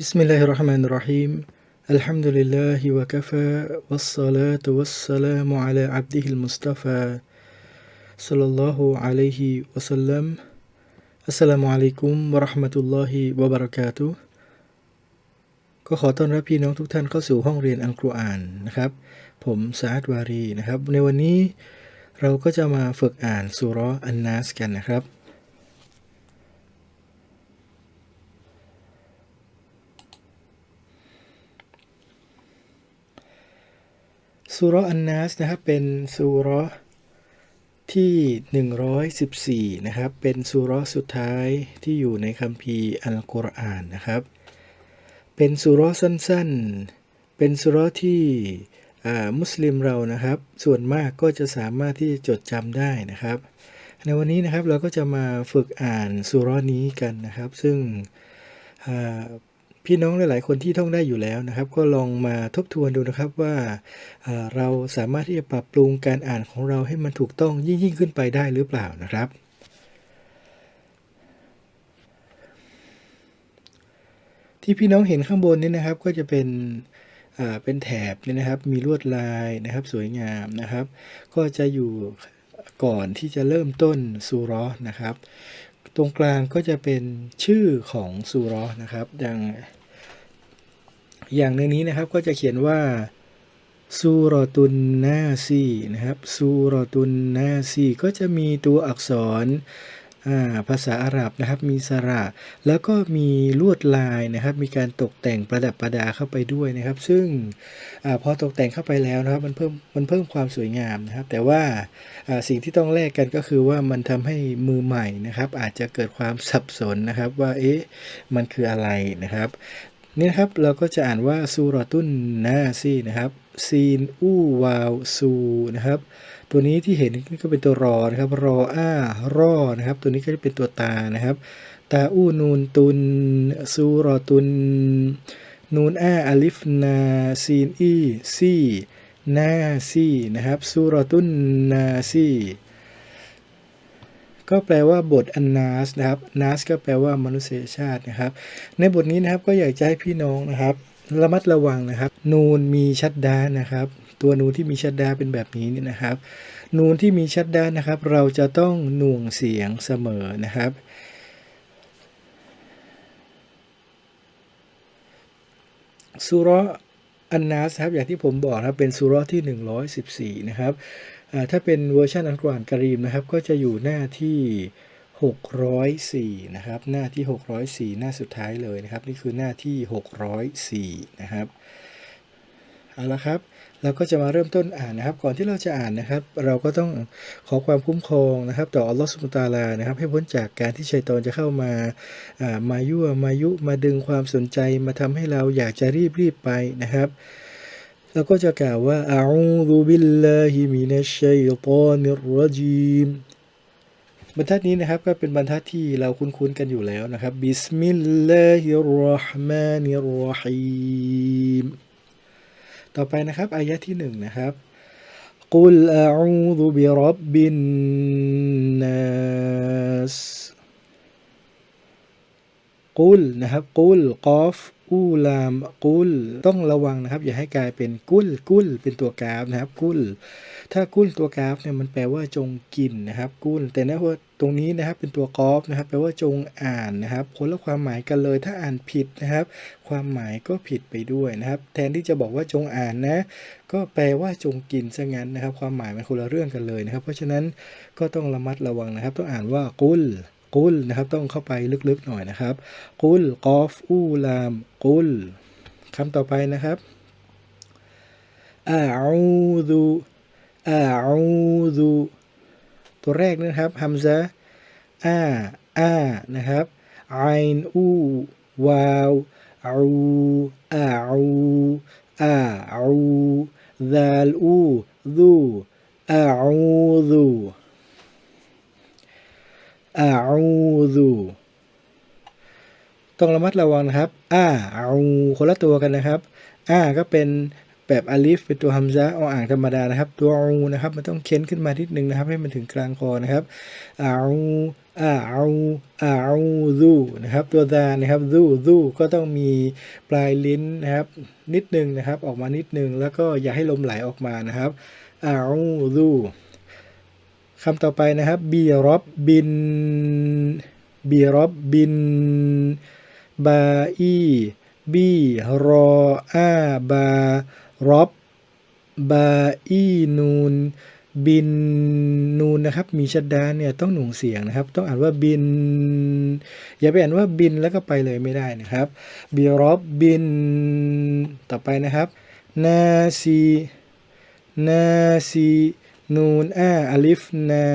بسم الله الرحمن الرحيم الحمد لله وكفى والصلاة والسلام على عبده المصطفى صلى الله عليه وسلم السلام عليكم ورحمة الله وبركاته ก็ขอต้อนรับพี่น้องทุกท่านเข้าสู่ห้องเรียนอัลกุรอานนะครับ ผมสาดวารีนะครับ ในวันนี้เราก็จะมาฝึกอ่านสุเราะห์อันนัสกันนะครับ สุราะห์อันนัสนะครับเป็นสุราะห์ที่ 114 นะครับ เป็นสุราะห์สุดท้ายที่อยู่ในคัมภีร์อัลกุรอานนะครับ เป็นสุราะห์สั้นๆ เป็นสุราะห์ที่อ่ามุสลิมเรานะครับ ส่วนมากก็จะสามารถที่จะจดจำได้นะครับ ในวันนี้นะครับเราก็จะมาฝึกอ่านสุราะห์นี้กันนะครับ ซึ่ง พี่น้องหลาย ๆ คนที่ท่องได้อยู่แล้วนะครับ ก็ลองมาทบทวนดูนะครับว่าเราสามารถที่จะปรับปรุงการอ่านของเราให้มันถูกต้องยิ่งยิ่งขึ้นไปได้หรือเปล่านะครับที่พี่น้องเห็นข้างบนนี้นะครับก็จะเป็นเป็นแถบนี่นะครับ มีลวดลายนะครับสวยงามนะครับ ก็จะอยู่ก่อนที่จะเริ่มต้นซูราะห์นะครับ ตรงกลางก็จะเป็นชื่อของซูราะห์นะครับอย่างอย่างในนี้นะครับก็จะเขียนว่าซูรอตุนนาซีนะครับซูรอตุนนาซีก็จะมีตัวอักษร ภาษาอาหรับนะครับมีสระ แล้วก็มีลวดลายนะครับ มีการตกแต่งประดับประดาเข้าไปด้วยนะครับ ซึ่งอพอตกแต่งเข้าไปแล้วนะครับมันเพิ่มมันเพิ่มความสวยงามนะครับ แต่ว่าสิ่งที่ต้องแลกกันก็คือว่ามันทำให้มือใหม่นะครับ อาจจะเกิดความสับสนนะครับว่าเอ๊ะมันคืออะไรนะครับนี่นะครับเราก็จะอ่านว่าซูรอตุนนาซีนะครับซีนอู้วาวซูนะครับ ตัวนี้ที่เห็นนี่ก็เป็นตัวรอนะครับ รออ้ารอนะครับ ตัวนี้ก็จะเป็นตัวตานะครับ ตาอู้นูนตุนซูรอตุน นูนอ้าอาลิฟนาซีนอีซีนาซีนะครับซูรอตุนนาซีก็แปลว่าบทอันนาสนะครับนาสก็แปลว่ามนุษยชาตินะครับ ในบทนี้นะครับก็อยากจะให้พี่น้องนะครับ ระมัดระวังนะครับ นูนมีชัดดานะครับ ตัวนูนที่มีชัดดาเป็นแบบนี้นี่นะครับ นูนที่มีชัดดานะครับ เราจะต้องหน่วงเสียงเสมอนะครับ สุเราะห์อันนัสครับอย่างที่ผมบอกครับเป็นสุเราะห์ที่ 114 นะครับถ้าเป็นเวอร์ชันอัลกุรอานกะรีมนะครับ ก็จะอยู่หน้าที่604 นะครับ หน้าที่ 604 หน้าสุดท้ายเลยนะครับ นี่คือหน้าที่ 604 นะครับ เอาละครับ เราก็จะมาเริ่มต้นอ่านนะครับ ก่อนที่เราจะอ่านนะครับ เราก็ต้องขอความคุ้มครองนะครับ ต่ออัลลอฮฺสุบานตาลานะครับ ให้พ้นจากการที่ชัยตอนจะเข้ามาอ่ามายั่วมายุมาดึงความสนใจมาทำให้เราอยากจะรีบรีบไปนะครับเราก็จะกล่าวว่าอาอูซุบิลลาฮิมินัชชัยฏอนิรรจีมบรรทัดนี้นะครับก็เป็นบรรทัดที่เราคุ้นๆกันอยู่แล้วนะครับบิสมิลลาฮิรราะห์มานิรราะฮีม ต่อไปนะครับอายะที่หนึ่งนะครับกุลอาอูซุบิรับบินนัสกุลนะครับกุลกอฟอูลามกุลต้องระวังนะครับ อย่าให้กลายเป็นกุลกุลเป็นตัวกราฟนะครับ กุล ถ้ากุลตัวกราฟเนี่ยมันแปลว่าจงกินนะครับ กุลแต่นะว่า ตรงนี้นะครับเป็นตัวกอฟนะครับแปลว่าจงอ่านนะครับคนละความหมายกันเลยถ้าอ่านผิดนะครับ ความหมายก็ผิดไปด้วยนะครับ แทนที่จะบอกว่าจงอ่านนะ ก็แปลว่าจงกินซะงั้นนะครับ ความหมายมันคนละเรื่องกันเลยนะครับ เพราะฉะนั้นก็ต้องระมัดระวังนะครับ ต้องอ่านว่ากุลกุลนะครับ ต้องเข้าไปลึกๆหน่อยนะครับกุลกอฟอูลามกุลคำต่อไปนะครับอาอูดูอาอูดู ตัวแรกนะครับฮัมซะอาอานะครับไอนอูวาวอูอาอูอาอูดาลอูดูอาอูดูอาอูซูต้องระมัดระวังนะครับอาอาอูคนละตัวกันนะครับอาก็เป็น แบบอาลิฟเป็นตัวฮัมซะเอาอ่างธรรมดานะครับ ตัวอูนะครับ มันต้องเค้นขึ้นมานิดนึงนะครับ ให้มันถึงกลางคอนะครับอาอูอาอูอาอูดูนะครับ ตัวดานะครับดูดูก็ต้องมีปลายลิ้นนะครับ นิดนึงนะครับ ออกมานิดนึง แล้วก็อย่าให้ลมไหลออกมานะครับอาอูดูคำต่อไปนะครับบีรอบบินบีรอบบินบาอีบีรออาบา รอบบาอีนูน บินนูนนะครับ มีชัดดาเนี่ยต้องหน่วงเสียงนะครับ ต้องอ่านว่าบิน อย่าไปอ่านว่าบินแล้วก็ไปเลยไม่ได้นะครับบีรอบบิน ต่อไปนะครับนาซีนาซีนูนอาอลิฟนา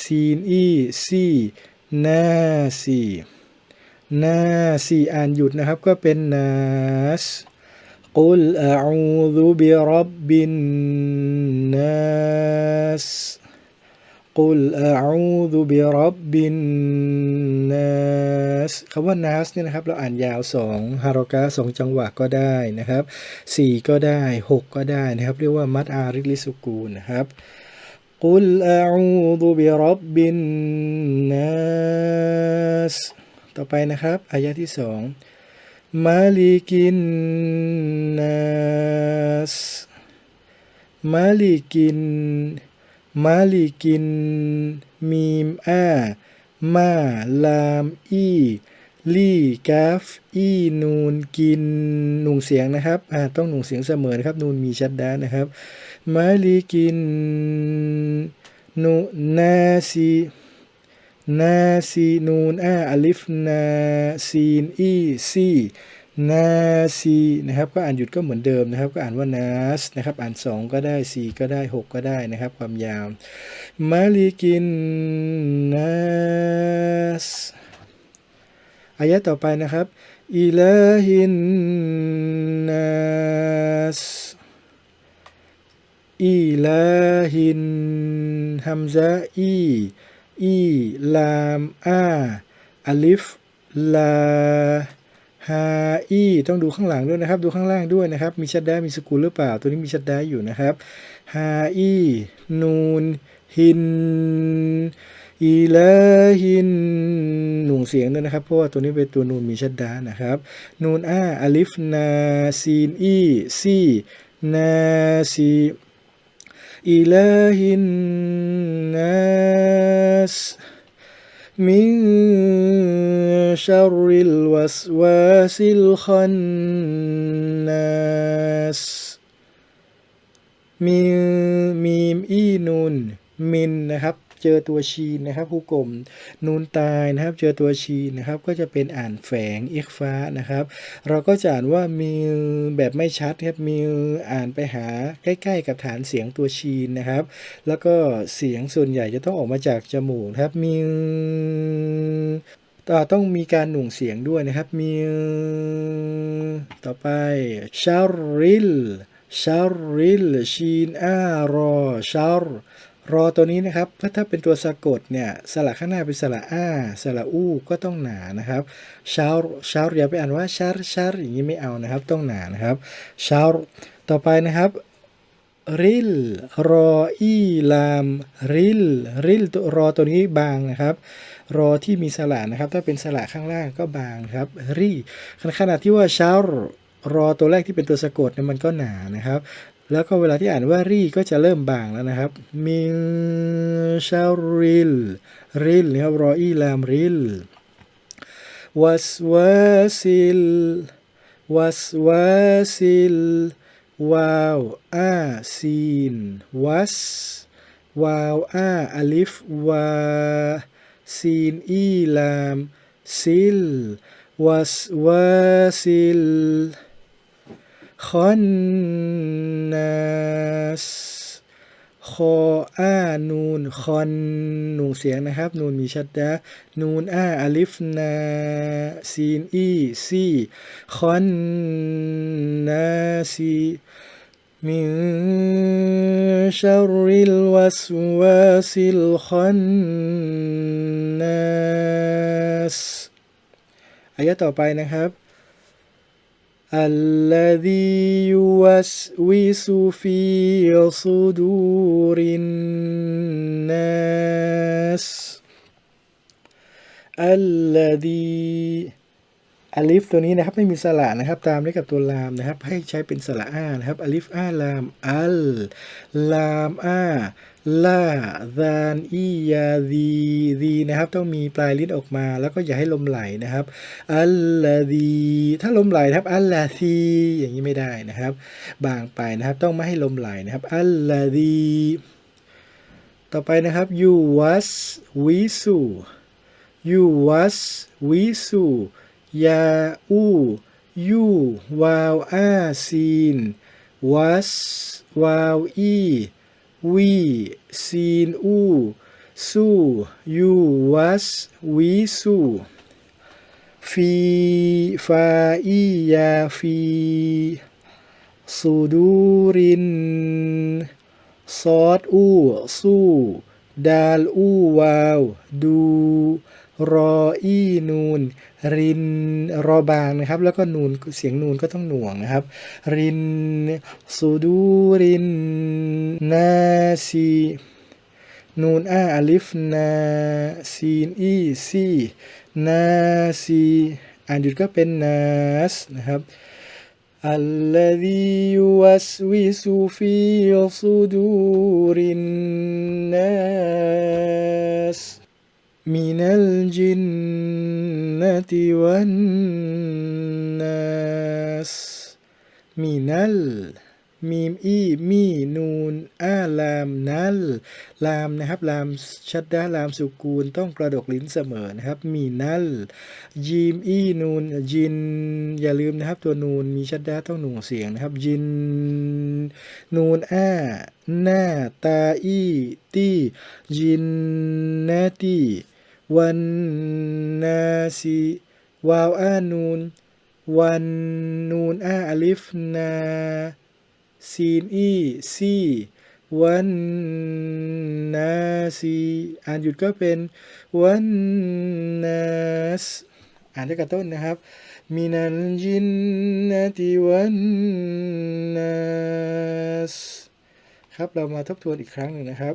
ซีนอีซีนาซีนาซีอ่านหยุดนะครับก็เป็นนาส قل أعوذ برب الناس قل أعوذ برب الناس คำว่า nas เนี่ยนะครับ เราอ่านยาว2ฮารอกะสองจังหวะก็ได้นะครับ 4 ก็ได้ 6 ก็ได้นะครับ เรียกว่า มัดอาริลิสุกูนะครับ قل أعوذ برب الناس ต่อไปนะครับ อายะที่ 2 มาลีกินนัสมาลีกินมาลิกิน มีมอามาลามอีลี่กาฟอีนูนกินหนุ่งเสียงนะครับต้องหนุ่งเสียงเสมอนะครับ นูนมีชัดด้านนะครับมาลีกินนูนาซี นาซีนูนอาอลิฟนาซีนอีซีนาซีนะครับก็อ่านหยุดก็เหมือนเดิมนะครับ ก็อ่านว่านาสนะครับ อ่าน 2 ก็ได้ 4 ก็ได้ 6 ก็ได้นะครับ ความยาวมาลิกินนาสอายะต่อไปนะครับอิลาฮินนัสอิลาฮินฮัมซาอี อีลามอาอลิฟลาฮาอีต้องดูข้างหลังด้วยนะครับ ดูข้างล่างด้วยนะครับ มีชัดได้มีสกุลหรือเปล่า ตัวนี้มีชัดได้อยู่นะครับฮาอีนูนฮินอีลาฮินหน่วงเสียงด้วยนะครับ เพราะว่าตัวนี้เป็นตัวนูนมีชัดดานะครับ นูนอาอลิฟนาซีนอีซีนาซี อิลาฮินนัสมินชัรริลวัสวาสิลขันนัสมีมีมอีนูนมินนะครับ เจอตัวชีนนะครับผู้กลมนูนตายนะครับ เจอตัวชีนนะครับ ก็จะเป็นอ่านแฝงเอกฟ้านะครับ เราก็จะอ่านว่ามีแบบไม่ชัดครับมีอ่านไปหาใกล้ ๆ กับฐานเสียงตัวชีนนะครับ แล้วก็เสียงส่วนใหญ่จะต้องออกมาจากจมูกครับมีต่อต้องมีการหน่วงเสียงด้วยนะครับ มี ต่อไปชาริลชาริลชีนอารอชาร รอตัวนี้นะครับถ้าถ้าเป็นตัวสะกดเนี่ยสระข้างหน้าเป็นสระอาสระอู้ก็ต้องหนานะครับชารชารอย่าไปอ่านว่าชาร์ชาร์อย่างนี้ไม่เอานะครับ ต้องหนานะครับชาต่อไปนะครับริลรออีลามริลริลรอตัวนี้บางนะครับ รอที่มีสระนะครับ ถ้าเป็นสระข้างล่างก็บางครับรีขณะที่ว่าชารอตัวแรกที่เป็นตัวสะกดเนี่ยมันก็หนานะครับ แล้วก็เวลาที่อ่านว่ารีก็จะเริ่มบางแล้วนะครับมิชาริลริลนะครับรออีลามริลวัสวาซิลวัสวาซิลวาวอาซีนวัสวาวอาอลิฟวาซีนอีลามซิลวัสวาซิล คอนนัสคออานูนคอนนูนเสียงนะครับ นูนมีชัดดะนูนอาอลิฟนาซีนอีซีคอนนาซีมิชัรริลวัสวาสิลคอนนัสอายะต่อไปนะครับ الذي يوسوس في صدور الناس อัลลดีอลิฟตัวนี้นะครับไม่มีสระนะครับ ตามด้วยกับตัวลามนะครับ ให้ใช้เป็นสระอานะครับอลิฟอาลามอัลลามอา ลาซานอียาดีดีนะครับ ต้องมีปลายลิ้นออกมา แล้วก็อย่าให้ลมไหลนะครับ อัลลาดีถ้าลมไหลครับ อัลลาซีอย่างนี้ไม่ได้นะครับ บางไปนะครับ ต้องไม่ให้ลมไหลนะครับ อัลลาดีต่อไปนะครับ you was we su you was we su ยาอูยูวาวอาซีน was วาวอี วีซีนอูสู้ยูวัสวีสู้ฟีฟาอียาฟีสูดูรินซอดอู้สู้ดาลอู้วาว ดู รออีนูน ริน รอบางนะครับ แล้วก็นูนเสียงนูนก็ต้องหน่วงนะครับ รินสูดูริน นาซี นูนอาอลิฟนาซีนอีซีนาซีอ่านหยุดก็เป็นนาสนะครับ الذي يوسوس في صدور الناس من الجنة والناس من ال มีมอีมีนูนอาลามนัลลามนะครับลามชัดดาลามสุกูลต้องกระดกลิ้นเสมอนะครับ มีนัลยีมอีนูนจิน อย่าลืมนะครับ ตัวนูนมีชัดดาต้องหน่วงเสียงนะครับจิน นูนอาหน้าตาอีตีจินนาตี วันนาซีวาวอานูน วันนูนอาอลิฟนาซีนอีซีวันนาซีอ่านหยุดก็เป็นวันนาสอ่านด้วยกันต้นนะครับมินัลจินนาติวันนาสครับเรามาทบทวนอีกครั้งหนึ่งนะครับ